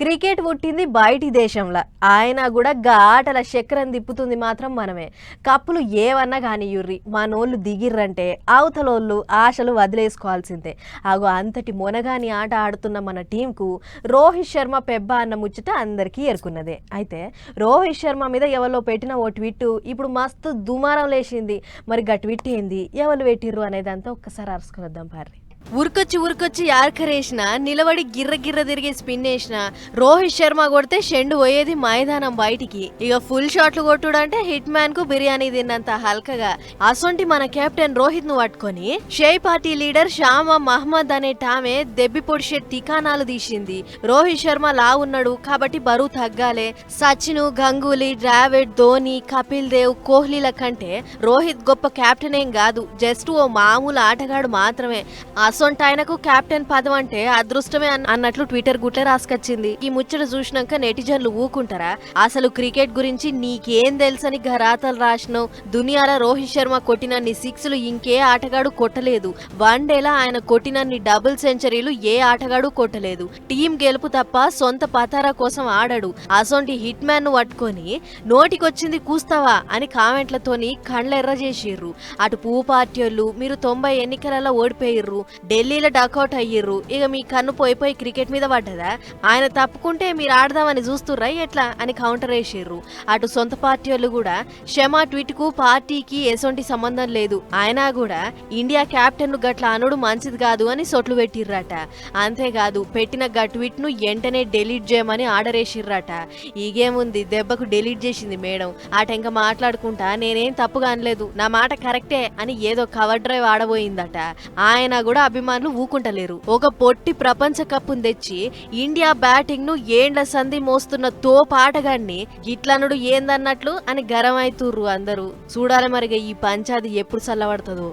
Cricket పుట్టింది బయటి దేశంలో. ఆయన కూడా గా ఆటల చక్రం తిప్పుతుంది మాత్రం మనమే. కప్పులు ఏవన్నా కానీ యుర్రి మనోళ్ళు దిగిర్రంటే అవతలోళ్ళు ఆశలు వదిలేసుకోవాల్సిందే. అగో అంతటి మొనగాని ఆట ఆడుతున్న మన టీంకు రోహిత్ శర్మ పెబ్బ అన్న ముచ్చట అందరికీ ఎరుకున్నదే అయితే రోహిత్ శర్మ మీద ఎవరో పెట్టిన ఓ ట్విట్ ఇప్పుడు మస్తు దుమారం లేచింది. మరి గా ట్విట్ ఏంది? ఎవరు పెట్టిర్రు అనేదంతా ఒక్కసారి అరుసుకునిద్దాం పారి ఉరికొచ్చి ఉరికొచ్చి యార్కరేసిన నిలబడి గిర్ర గిర్ర తిరిగి స్పిన్ వేసిన రోహిత్ శర్మ కొడితే షెండు పోయేది మైదానం బయటికి. ఇక ఫుల్ షాట్లు కొట్టుడు అంటే హిట్ మ్యాన్కు బిర్యానీ తిన్నంత హల్కగా. అసొంటి మన కెప్టెన్ రోహిత్ను పట్టుకొని షే పార్టీ లీడర్ శ్యామ మహమ్మద్ అనే టామె దెబ్బి పొడిచే టికానాలు తీసింది. రోహిత్ శర్మ లా ఉన్నాడు కాబట్టి బరువు తగ్గాలే. సచిన్ గంగూలీ డ్రావిడ్ ధోని కపిల్ దేవ్ కోహ్లీల కంటే రోహిత్ గొప్ప కెప్టెన్ ఏం కాదు. జస్ట్ ఓ మామూలు ఆటగాడు మాత్రమే. అసొంటి ఆయనకు కెప్టెన్ పదం అంటే అదృష్టమే అన్నట్లు ట్విట్టర్ గుట్ల రాసుకొచ్చింది. ఈ ముచ్చట చూసినాక నెటిజన్లు ఊకుంటారా? అసలు క్రికెట్ గురించి నీకేం తెలుసని గరాతలు రాసినావు. దునియాలో రోహిత్ శర్మ కొట్టినన్ని సిక్స్లు ఇంకే ఆటగాడు కొట్టలేదు. వన్డేలా ఆయన కొట్టినన్ని డబుల్ సెంచరీలు ఏ ఆటగాడు కొట్టలేదు. టీం గెలుపు తప్ప సొంత పతారా కోసం ఆడాడు. అసొంటి హిట్ మ్యాన్ను పట్టుకొని నోటికొచ్చింది కూస్తావా అని కామెంట్లతోని కండ్లెర్ర చేసిర్రు. అటు పూ పార్టీ మీరు తొంభై ఎన్నికలలో ఓడిపోయిర్రు. ఢిల్లీలో డకౌట్ అయ్యిర్రు. ఇక మీ కన్ను పోయిపోయి క్రికెట్ మీద పడ్డదా? ఆయన తప్పుకుంటే మీరు ఆడదామని చూస్తుర్రా? ఎట్లా? అని కౌంటర్ వేసిర్రు. అటు సొంత పార్టీ వాళ్ళు కూడా షమా ట్వీట్కు పార్టీకి ఎసొంటి సంబంధం లేదు. అయినా కూడా ఇండియా కెప్టెన్ను గట్ల అనుడు మంచిది కాదు అని సొట్లు పెట్టిర్రట. అంతేకాదు పెట్టిన గా ను వెంటనే డెలీట్ చేయమని ఆర్డర్ వేసిర్రట. ఈగేముంది దెబ్బకు డెలీట్ చేసింది మేడం. ఆట ఇంకా మాట్లాడుకుంటా నేనేం తప్పుగా అనలేదు. నా మాట కరెక్టే అని ఏదో కవర్ డ్రైవ్ ఆడబోయిందట. ఆయన కూడా అభిమానులు ఊకుంటలేరు. ఒక పొట్టి ప్రపంచ కప్పును తెచ్చి ఇండియా బ్యాటింగ్ను ఏండ్ల సంధి మోస్తున్న తోపు ఆటగాన్ని గిట్లనుడు ఏందన్నట్లు అని గరం అవుతుర్రు అందరూ. చూడాలి మరిగా ఈ పంచాది ఎప్పుడు చల్లబడుతుందో.